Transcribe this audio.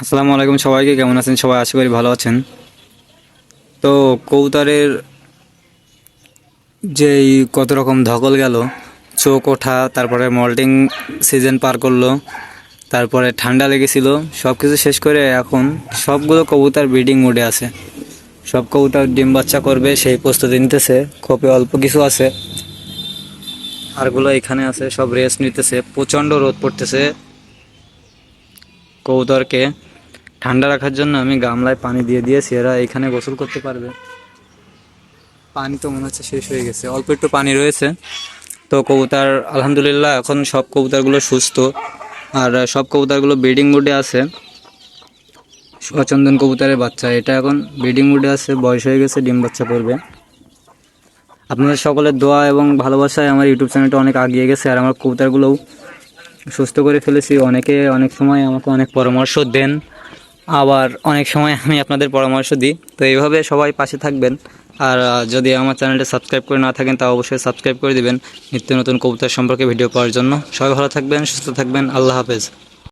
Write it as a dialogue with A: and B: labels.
A: আসসালামু আলাইকুম সবাইকে, কেমন আছেন? সবাই আশা করি ভালো আছেন। তো কৌতারের যেই কত রকম ধকল গেল, চোখ ওঠা, তারপরে মল্টিং সিজন পার করল, তারপরে ঠান্ডা লেগেছিল সব কিছু শেষ করে এখন সবগুলো কবুতার ব্রিডিং মোডে আছে। সব কবুতার ডিম বাচ্চা করবে, সেই প্রস্তুতি নিতেছে, খোপে অল্প কিছু আছে। আরগুলো এখানে আছে, সব রেস্ট নিতেছে, প্রচণ্ড রোদ পড়তেছে। কবুতরকে ঠান্ডা রাখার জন্য আমি গামলায় পানি দিয়ে দিয়েছি এরা এখানে গোসল করতে পারবে। পানি তো মনে হচ্ছে শেষ হয়ে গেছে। অল্প একটু পানি রয়েছে। তো কবুতর, আলহামদুলিল্লাহ, এখন সব কবুতরগুলো সুস্থ। আর সব কবুতরগুলো ব্রিডিং মোডে আছে। সচন্দন কবুতরের বাচ্চা। এটা এখন ব্রিডিং মোডে আছে। বয়স হয়ে গেছে, ডিম বাচ্চা করবে আপনাদের সকলের দোয়া এবং ভালোবাসায় আমার ইউটিউব চ্যানেলটা অনেক আগিয়ে গেছে। আর আমার কবুতরগুলোও সুস্থ করে ফেলেছি। অনেকে অনেক সময় আমাকে অনেক পরামর্শ দেন। আবার অনেক সময় আমি আপনাদের পরামর্শ দিই। তো এইভাবে সবাই পাশে থাকবেন। আর যদি আমার চ্যানেলটা সাবস্ক্রাইব করে না থাকেন, তা অবশ্যই সাবস্ক্রাইব করে দেবেন। নিত্য নতুন কবিতার সম্পর্কে ভিডিও পাওয়ার জন্য। সবাই ভালো থাকবেন, সুস্থ থাকবেন। আল্লাহ হাফেজ।